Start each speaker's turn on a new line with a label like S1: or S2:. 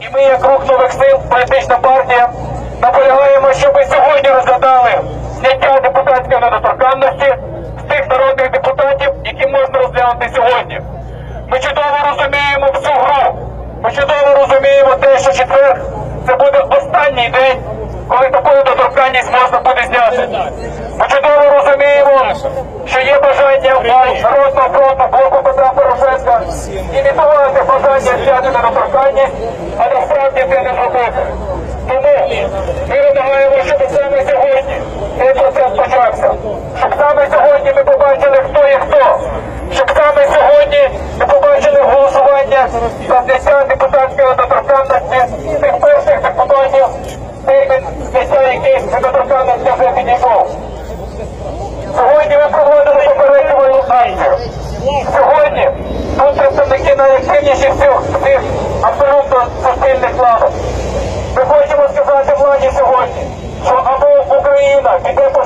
S1: І ми, як рух нових сил, політична партія, наполягаємо, щоб сьогодні розглядали зняття депутатської недоторканності з тих народних депутатів, які можна розглянути сьогодні. Ми чудово розуміємо всю гру. Ми чудово розуміємо те, що четвер це буде останній день, коли таку недоторканність можна буде зняти. Ми чудово розуміємо, що є бажання Народного фронту блоку Петра Порошенка імітувати бажання зняти недоторканність, а насправді це не зробити. Тому ми вимагаємо, щоб саме сьогодні цей процес почався. Щоб саме сьогодні ми побачили, хто є хто. Щоб саме сьогодні ми побачили голосування за зняття депутатської недоторканності тих перших депутатів, термін зняття яких недоторканності вже підійшов. Сьогодні ми проводили попереджувальну акцію. Сьогодні тут найактивніші всіх, всіх абсолютно суспільних лавок. Ми хочемо сказати владі сьогодні, що або Україна піде по